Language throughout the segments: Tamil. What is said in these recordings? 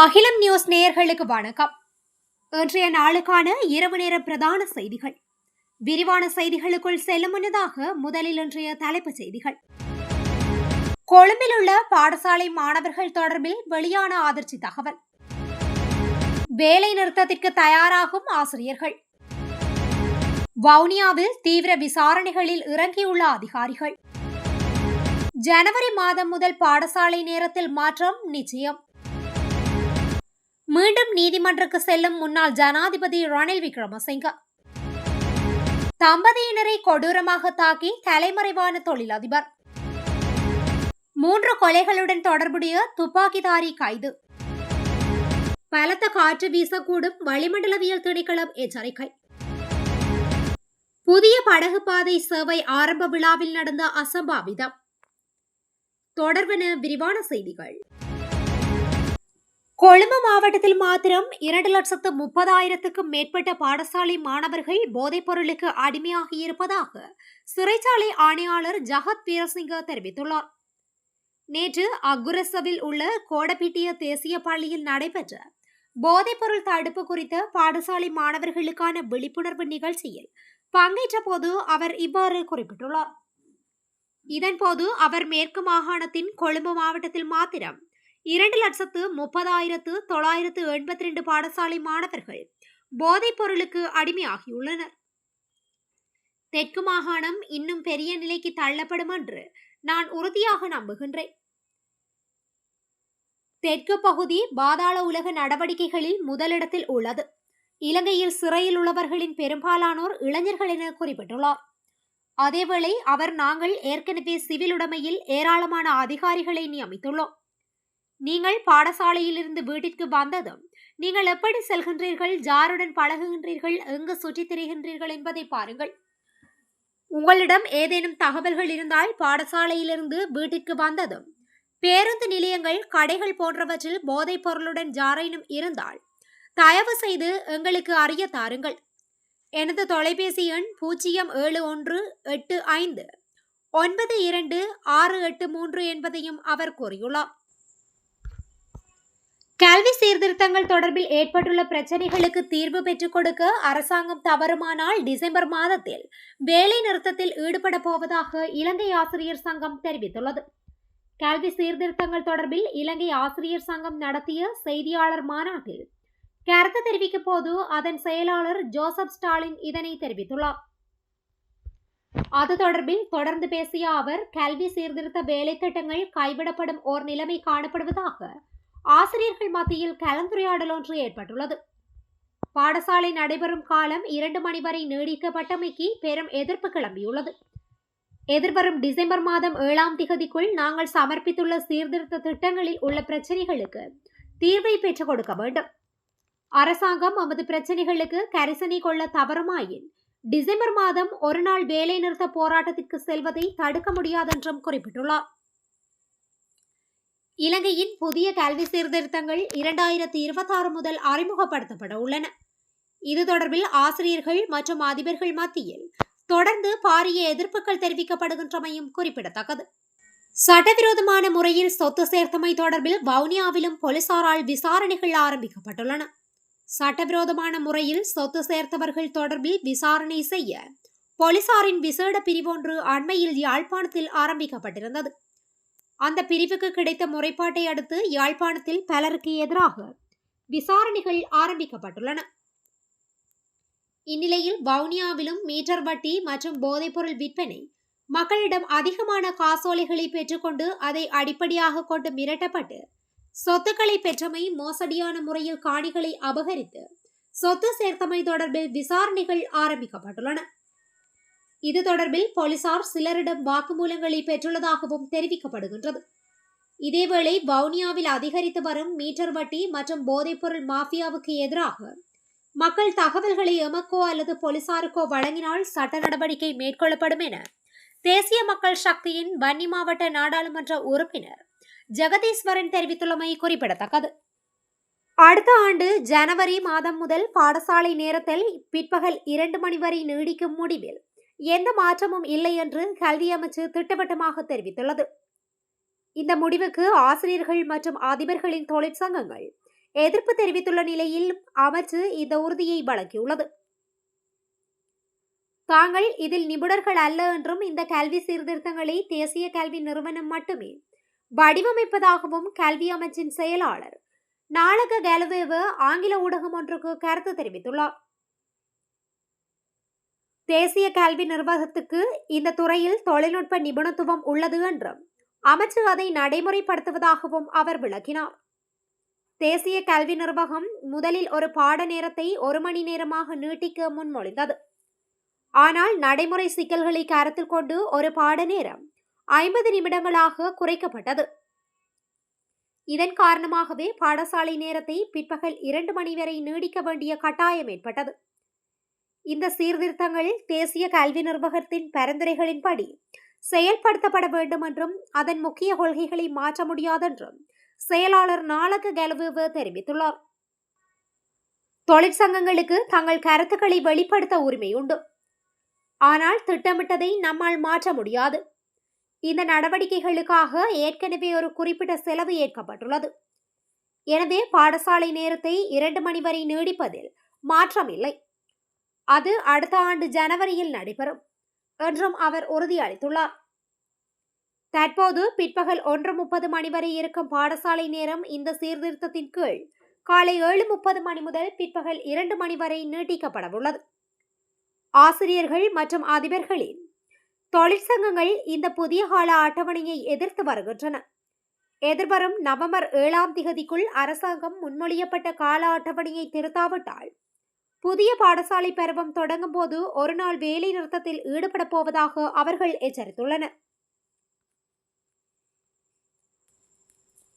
அகிலம் நியூஸ் நேயர்களுக்கு வணக்கம். இன்றைய நாளுக்கான இரவு நேர பிரதான செய்திகள். விரிவான செய்திகளுக்குள் செல்லும் முன்னதாக முதலில் இன்றைய தலைப்புச் செய்திகள். கொழும்பில் உள்ள பாடசாலை மாணவர்கள் தொடர்பில் வெளியான அதிர்ச்சி தகவல். வேலை நிறுத்தத்திற்கு தயாராகும் ஆசிரியர்கள். வவுனியாவில் தீவிர விசாரணைகளில் இறங்கியுள்ள அதிகாரிகள். ஜனவரி மாதம் முதல் பாடசாலை நேரத்தில் மாற்றம் நிச்சயம். மீண்டும் நீதிமன்றக்கு செல்லும் முன்னாள் ஜனாதிபதி ரணில் விக்ரமசிங்க. தம்பதியினரை கொடூரமாக தாக்கி தலைமறைவான தொழிலதிபர். மூன்று கொலைகளுடன் தொடர்புடைய துப்பாக்கிதாரி கைது. பலத்த காற்று வீசக்கூடும் வளிமண்டலவியல் திணைக்களம் எச்சரிக்கை. புதிய படகு பாதை சேவை ஆரம்ப விழாவில் நடந்த அசம்பாவிதம். தொடர்பென விரிவான செய்திகள். கொழும்பு மாவட்டத்தில் மாத்திரம் இரண்டு லட்சத்து முப்பதாயிரத்துக்கும் மேற்பட்ட பாடசாலை மாணவர்கள் போதைப் பொருளுக்கு அடிமையாகி இருப்பதாக சிறைச்சாலை ஆணையாளர் ஜகத் வீரசிங்க தெரிவித்துள்ளார். நேற்று அக்குரசவில் உள்ள கோடபிட்டிய தேசிய பள்ளியில் நடைபெற்ற போதைப்பொருள் தடுப்பு குறித்த பாடசாலை மாணவர்களுக்கான விழிப்புணர்வு நிகழ்ச்சியில் பங்கேற்ற போது அவர் இவ்வாறு குறிப்பிட்டுள்ளார். இதன்போது அவர் மேற்கு மாகாணத்தின் கொழும்பு மாவட்டத்தில் மாத்திரம் இரண்டு லட்சத்து முப்பதாயிரத்து தொள்ளாயிரத்து எண்பத்தி ரெண்டு பாடசாலை மாணவர்கள் போதைப் பொருளுக்கு அடிமையாகியுள்ளனர். தெற்கு மாகாணம் இன்னும் பெரிய நிலைக்கு தள்ளப்படும் என்று நான் உறுதியாக நம்புகின்றேன். தெற்கு பகுதி பாதாள உலக நடவடிக்கைகளில் முதலிடத்தில் உள்ளது. இலங்கையில் சிறையில் உள்ளவர்களின் பெரும்பாலானோர் இளைஞர்கள் என குறிப்பிட்டுள்ளார். அதேவேளை அவர் நாங்கள் ஏற்கனவே சிவில் உடைமையில் ஏராளமான அதிகாரிகளை நியமித்துள்ளோம். நீங்கள் பாடசாலையிலிருந்து வீட்டிற்கு வந்ததும் நீங்கள் எப்படி செல்கின்றீர்கள் ஜாருடன் பழகுகின்றீர்கள் எங்கு சுற்றித் திரிகின்றீர்கள் என்பதை பாருங்கள். உங்களிடம் ஏதேனும் தகவல்கள் இருந்தால் பாடசாலையிலிருந்து வீட்டிற்கு வந்ததும் பேருந்து நிலையங்கள் கடைகள் போன்றவற்றில் போதைப் பொருளுடன் ஜாரேனும் இருந்தால் தயவு செய்து எங்களுக்கு அறிய தாருங்கள். எனது தொலைபேசி எண் பூஜ்ஜியம் ஏழு ஒன்று எட்டு ஐந்து ஒன்பது இரண்டு ஆறு எட்டு மூன்று என்பதையும் அவர் கூறியுள்ளார். கல்வி சீர்திருத்தங்கள் தொடர்பில் ஏற்பட்டுள்ள பிரச்சனைகளுக்கு தீர்வு பெற்றுக் கொடுக்க அரசாங்கம் தவறுமானால் டிசம்பர் மாதத்தில் வேலை நிறுத்தத்தில் ஈடுபட போவதாக இலங்கை ஆசிரியர் சங்கம் தெரிவித்துள்ளது. கல்வி சீர்திருத்தங்கள் தொடர்பில் இலங்கை ஆசிரியர் சங்கம் நடத்திய செய்தியாளர் மாநாட்டில் கருத்து தெரிவிக்கும் போது அதன் செயலாளர் ஜோசப் ஸ்டாலின் இதனை தெரிவித்துள்ளார். அது தொடர்பில் தொடர்ந்து பேசிய அவர் கல்வி சீர்திருத்த வேலை திட்டங்கள் கைவிடப்படும் ஓர் நிலைமை காணப்படுவதாக ஆசிரியர்கள் மத்தியில் கலந்துரையாடல் ஒன்று ஏற்பட்டுள்ளது. பாடசாலை நடைபெறும் காலம் இரண்டு மணி வரை நீடிக்கப்பட்டமைக்கு பெரும் எதிர்ப்பு கிளம்பியுள்ளது. எதிர்வரும் டிசம்பர் மாதம் ஏழாம் திகதிக்குள் நாங்கள் சமர்ப்பித்துள்ள சீர்திருத்த திட்டங்களில் உள்ள பிரச்சனைகளுக்கு தீர்வை பெற்றுக் கொடுக்க வேண்டும். அரசாங்கம் நமது பிரச்சனைகளுக்கு கரிசனை கொள்ள தவறுமாயின் டிசம்பர் மாதம் ஒரு நாள் வேலை நிறுத்த போராட்டத்திற்கு செல்வதை தடுக்க முடியாதென்றும் குறிப்பிட்டுள்ளார். இலங்கையின் புதிய கல்வி சீர்திருத்தங்கள் இரண்டாயிரத்தி இருபத்தி ஆறு முதல் அறிமுகப்படுத்தப்பட உள்ளன. இது தொடர்பில் ஆசிரியர்கள் மற்றும் அதிபர்கள் மத்தியில் தொடர்ந்து பாரிய எதிர்ப்புகள் தெரிவிக்கப்படுகின்றமையும் குறிப்பிடத்தக்கது. சட்டவிரோதமான முறையில் சொத்து சேர்த்தமை தொடர்பில் வவுனியாவிலும் போலீசாரால் விசாரணைகள் ஆரம்பிக்கப்பட்டுள்ளன. சட்டவிரோதமான முறையில் சொத்து சேர்த்தவர்கள் தொடர்பில் விசாரணை செய்ய போலீசாரின் விசேட பிரிவொன்று அண்மையில் யாழ்ப்பாணத்தில் ஆரம்பிக்கப்பட்டிருந்தது. அந்த பிரிவுக்கு கிடைத்த முறைப்பாட்டை அடுத்து யாழ்ப்பாணத்தில் பலருக்கு எதிராக விசாரணைகள் ஆரம்பிக்கப்பட்டுள்ளன. இந்நிலையில் வவுனியாவிலும் மீட்டர் வட்டி மற்றும் போதைப்பொருள் விற்பனை மக்களிடம் அதிகமான காசோலைகளை பெற்றுக்கொண்டு அதை அடிப்படையாக கொண்டு மிரட்டப்பட்டு சொத்துக்களை பெற்றமை மோசடியான முறையில் காணிகளை அபகரித்து சொத்து சேர்த்தமை தொடர்பில் விசாரணைகள் ஆரம்பிக்கப்பட்டுள்ளன. இது தொடர்பில் போலீசார் சிலரிடம் வாக்குமூலங்களை பெற்றுள்ளதாகவும் தெரிவிக்கப்படுகின்றது. இதேவேளை வவுனியாவில் அதிகரித்து வரும் மீட்டர் வட்டி மற்றும் போதைப்பொருள் மாஃபியாவுக்கு எதிராக மக்கள் தகவல்களை எமக்கோ அல்லது போலீசாருக்கோ வழங்கினால் சட்ட நடவடிக்கை மேற்கொள்ளப்படும் என தேசிய மக்கள் சக்தியின் வன்னி மாவட்ட நாடாளுமன்ற உறுப்பினர் ஜெகதீஸ்வரன் தெரிவித்துள்ளமை குறிப்பிடத்தக்கது. அடுத்த ஆண்டு ஜனவரி மாதம் முதல் பாடசாலை நேரத்தில் பிற்பகல் இரண்டு மணி வரை நீடிக்கும் முடிவில் எந்த மாற்றமும் இல்லை என்று கல்வி அமைச்சு திட்டவட்டமாக தெரிவித்துள்ளது. இந்த முடிவுக்கு ஆசிரியர்கள் மற்றும் அதிபர்களின் தொழிற்சங்கங்கள் எதிர்ப்பு தெரிவித்துள்ள நிலையில் அமைச்சு இந்த உறுதியை வழங்கியுள்ளது. தாங்கள் இதில் நிபுணர்கள் அல்ல என்றும் இந்த கல்வி சீர்திருத்தங்களை தேசிய கல்வி நிறுவனம் மட்டுமே வடிவமைப்பதாகவும் கல்வி அமைச்சின் செயலாளர் நாளக கேலவேவு ஆங்கில ஊடகம் ஒன்றுக்கு கருத்து தெரிவித்துள்ளார். தேசிய கல்வி நிர்வாகத்துக்கு இந்த துறையில் தொழில்நுட்ப நிபுணத்துவம் உள்ளது என்றும் அமைச்சு அதை நடைமுறைப்படுத்துவதாகவும் அவர் விளக்கினார். தேசிய கல்வி நிர்வாகம் முதலில் ஒரு பாட நேரத்தை ஒரு மணி நேரமாக நீட்டிக்க முன்மொழிந்தது. ஆனால் நடைமுறை சிக்கல்களை கருத்தில் கொண்டு ஒரு பாட நேரம் ஐம்பது நிமிடங்களாக குறைக்கப்பட்டது. இதன் காரணமாகவே பாடசாலை நேரத்தை பிற்பகல் இரண்டு மணி வரை நீடிக்க வேண்டிய கட்டாயம் ஏற்பட்டது. இந்த சீர்திருத்தங்கள் தேசிய கல்வி நிர்வாகத்தின் பரிந்துரைகளின்படி செயல்படுத்தப்பட வேண்டும் என்றும் அதன் முக்கிய கொள்கைகளை மாற்ற முடியாதென்றும் செயலாளர் நாளக கெலவு தெரிவித்துள்ளார். தொழிற்சங்கங்களுக்கு தங்கள் கருத்துக்களை வெளிப்படுத்த உரிமை உண்டு. ஆனால் திட்டமிட்டதை நம்மால் மாற்ற முடியாது. இந்த நடவடிக்கைகளுக்காக ஏற்கனவே ஒரு குறிப்பிட்ட செலவு ஏற்கப்பட்டுள்ளது. எனவே பாடசாலை நேரத்தை இரண்டு மணி வரை நீடிப்பதில் மாற்றமில்லை. அது அடுத்த ஆண்டு ஜனவரியில் நடைபெறும் என்றும் அவர் உறுதியளித்துள்ளார். தற்போது பிற்பகல் ஒன்று முப்பது மணி வரை இருக்கும் பாடசாலை நேரம் இந்த சீர்திருத்தத்தின் கீழ் காலை ஏழு முப்பது மணி முதல் பிற்பகல் இரண்டு மணி வரை நீட்டிக்கப்படவுள்ளது. ஆசிரியர்கள் மற்றும் அதிபர்களின் தொழிற்சங்கங்கள் இந்த புதிய கால அட்டவணையை எதிர்த்து வருகின்றன. எதிர்வரும் நவம்பர் ஏழாம் திகதிக்குள் அரசாங்கம் முன்மொழியப்பட்ட கால அட்டவணையை திருத்தாவிட்டால் புதிய பாடசாலை பருவம் தொடங்கும் போது ஒரு நாள் வேலை நிறுத்தத்தில் ஈடுபட போவதாக அவர்கள் எச்சரித்துள்ளனர்.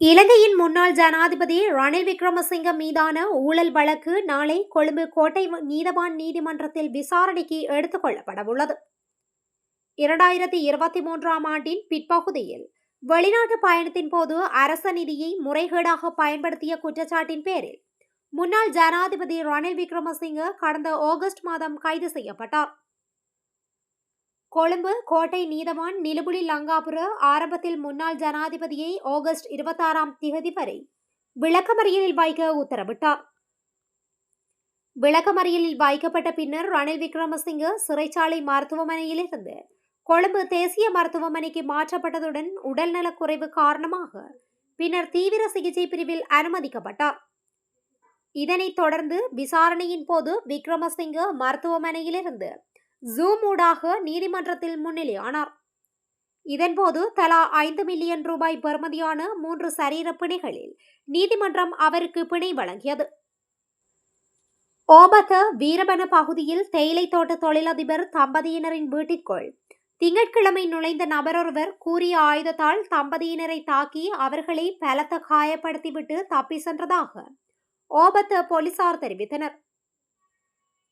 இலங்கையின் முன்னாள் ஜனாதிபதி ரணில் விக்ரமசிங்க மீதான ஊழல் வழக்கு நாளை கொழும்பு கோட்டை நீதவான் நீதிமன்றத்தில் விசாரணைக்கு எடுத்துக் கொள்ளப்படவுள்ளது. இரண்டாயிரத்தி இருபத்தி மூன்றாம் ஆண்டின் பிற்பகுதியில் வெளிநாட்டு பயணத்தின் போது அரச நிதியை முறைகேடாக பயன்படுத்திய குற்றச்சாட்டின் பேரில் முன்னாள் ஜனாதிபதி ரணில் விக்ரமசிங்க கடந்த ஆகஸ்ட் மாதம் கைது செய்யப்பட்டார். கொழும்பு கோட்டை நீதவான் நிலுபுலி லங்காபுர ஆரம்பத்தில் முன்னாள் ஜனாதிபதியை ஆகஸ்ட் இருபத்தாறாம் திகதி வரை விளக்கமறியலில் வைக்க உத்தரவிட்டார். விளக்கமறியலில் வைக்கப்பட்ட பின்னர் ரணில் விக்ரமசிங்க சிறைச்சாலை மருத்துவமனையிலிருந்து கொழும்பு தேசிய மருத்துவமனைக்கு மாற்றப்பட்டதுடன் உடல்நலக் குறைவு காரணமாக பின்னர் தீவிர சிகிச்சை பிரிவில் அனுமதிக்கப்பட்டார். இதனைத் தொடர்ந்து விசாரணையின் போது விக்ரமசிங்க மருத்துவமனையிலிருந்து ஜூம் ஊடாக நீதிமன்றத்தில் முன்னிலையானார் இதன்போது தலா ஐந்து மில்லியன் ரூபாய் பெறுமதியான மூன்று சரீர பிணைகளில் நீதிமன்றம் அவருக்கு பிணை வழங்கியது. ஓபத்த வீரபன பகுதியில் தேயிலை தோட்ட தொழிலதிபர் தம்பதியினரின் வீட்டிற்குள் திங்கட்கிழமை நுழைந்த நபரொருவர் கூறிய ஆயுதத்தால் தம்பதியினரை தாக்கி அவர்களை பலத்த காயப்படுத்திவிட்டு தப்பி சென்றதாக ஓபத்து போலீசார் தெரிவித்தனர்.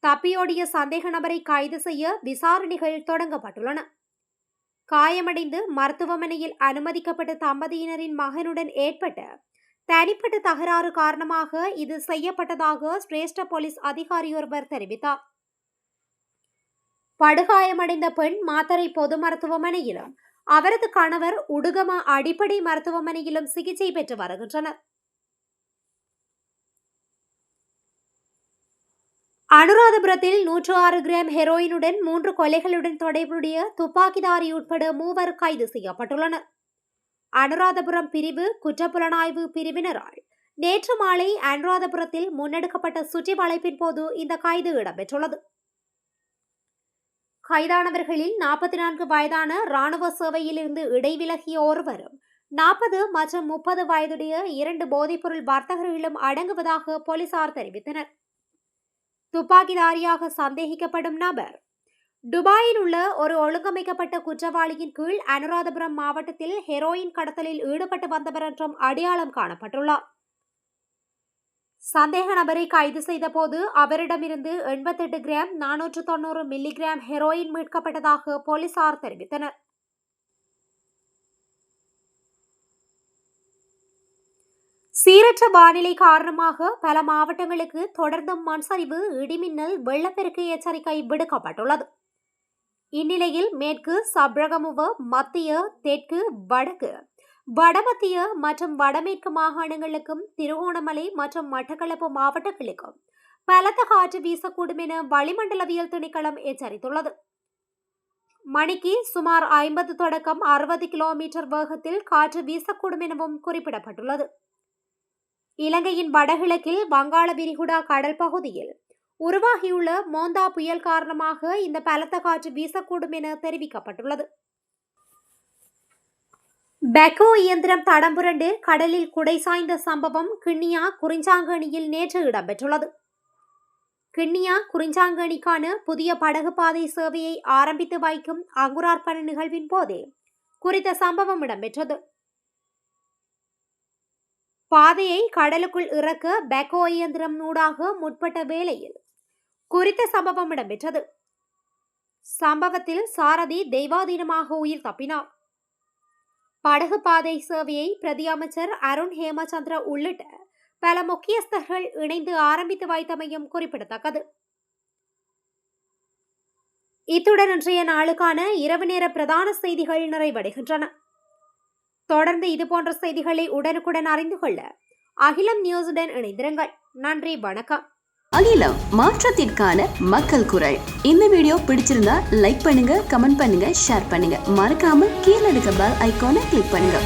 தப்பியோடிய சந்தேக நபரை கைது செய்ய விசாரணைகள் தொடங்கப்பட்டுள்ளன. காயமடைந்து மருத்துவமனையில் அனுமதிக்கப்பட்ட தம்பதியினரின் மகனுடன் ஏற்பட்ட தனிப்பட்ட தகராறு காரணமாக இது செய்யப்பட்டதாக சிரேஷ்ட போலீஸ் அதிகாரியொருவர் தெரிவித்தார். படுகாயமடைந்த பெண் மாத்தரை பொது மருத்துவமனையிலும் அவரது கணவர் உடுகம அடிப்படை மருத்துவமனையிலும் சிகிச்சை பெற்று வருகின்றனர். அனுராதபுரத்தில் நூற்று ஆறு கிராம் ஹெரோயினுடன் மூன்று கொலைகளுடன் தொடர்புடைய துப்பாக்கிதாரி உட்பட மூவர் கைது செய்யப்பட்டுள்ளனர். அனுராதபுரம் பிரிவு குற்றப்புலனாய்வு பிரிவினரால் நேற்று மாலை அனுராதபுரத்தில் முன்னெடுக்கப்பட்ட சுற்றி வளைப்பின் போது இந்த கைது இடம்பெற்றுள்ளது. கைதானவர்களில் நாற்பத்தி நான்கு வயதான இராணுவ சேவையிலிருந்து இடைவிலகிய ஒருவரும் நாற்பது மற்றும் முப்பது வயதுடைய இரண்டு போதைப்பொருள் வர்த்தகர்களும் அடங்குவதாக போலீசார் தெரிவித்தனர். துப்பாக்கிதாரியாக சந்தேகிக்கப்படும் நபர். துபாயில் உள்ள ஒரு ஒழுங்கமைக்கப்பட்ட குற்றவாளியின் கீழ் அனுராதபுரம் மாவட்டத்தில் ஹெரோயின் கடத்தலில் ஈடுபட்டு வந்தவர் என்றும் அடையாளம் காணப்பட்டுள்ளார். சந்தேக நபரை கைது செய்த போது அவரிடமிருந்து எண்பத்தெட்டு கிராம் நானூற்று தொண்ணூறு மில்லிகிராம் ஹெரோயின் மீட்கப்பட்டதாக போலீசார் தெரிவித்தனர். சீரற்ற வானிலை காரணமாக பல மாவட்டங்களுக்கு தொடர்ந்தும் மண்சரிவு இடிமின்னல் வெள்ளப்பெருக்கு எச்சரிக்கை விடுக்கப்பட்டுள்ளது. இந்நிலையில் மேற்கு சப்ரகமுவ மத்திய தெற்கு வடக்கு வடமத்திய மற்றும் வடமேற்கு மாகாணங்களுக்கும் திருகோணமலை மற்றும் மட்டக்களப்பு மாவட்டங்களுக்கும் பலத்த காற்று வீசக்கூடும் என வளிமண்டலவியல் திணைக்களம் எச்சரித்துள்ளது. மணிக்கு சுமார் ஐம்பது தொடக்கம் அறுபது கிலோமீட்டர் வேகத்தில் காற்று வீசக்கூடும் எனவும் குறிப்பிடப்பட்டுள்ளது. இலங்கையின் வடகிழக்கில் வங்காள விரிகுடா கடல் பகுதியில் உருவாகியுள்ள மோந்தா புயல் காரணமாக இந்த பலத்த காற்று வீசக்கூடும் என தெரிவிக்கப்பட்டுள்ளது. பெக்கோ இயந்திரம் தடம்புரண்டு கடலில் குடை சாய்ந்த சம்பவம் கிண்ணியா குறிஞ்சாங்கணியில் நேற்று இடம்பெற்றுள்ளது. கிண்ணியா குறிஞ்சாங்கணிக்கான புதிய படகு பாதை சேவையை ஆரம்பித்து வைக்கும் அங்குரார்ப்பண நிகழ்வின் போதே குறித்த சம்பவம் இடம்பெற்றது. பாதையை கடலுக்குள் இறக்க பெக்கோ இயந்திரம் நூடாக முற்பட்ட வேளையில் குறித்த சம்பவம் இடம்பெற்றது. சம்பவத்தில் சாரதி தெய்வாதீனமாக உயிர் தப்பினார். படகு பாதை சேவையை பிரதி அமைச்சர் அருண் ஹேமச்சந்திர உள்ளிட்ட பல முக்கியஸ்தர்கள் இணைந்து ஆரம்பித்து வைத்தமையும் குறிப்பிடத்தக்கது. இத்துடன் இன்றைய நாளுக்கான இரவு நேர பிரதான செய்திகள் நிறைவடைகின்றன. தொடர்ந்து இதுபோன்ற செய்திகளை உடனுக்குடன் அறிந்து கொள்ள அகிலம் நியூஸுடன் இணைந்திருங்கள். நன்றி வணக்கம். அகிலம் மாற்றத்திற்கான மக்கள் குரல். இந்த வீடியோ பிடிச்சிருந்தா லைக் பண்ணுங்க கமெண்ட் பண்ணுங்க ஷேர் பண்ணுங்க. மறக்காம கீழே இருக்க பெல் ஐக்கானை கிளிக் பண்ணுங்க.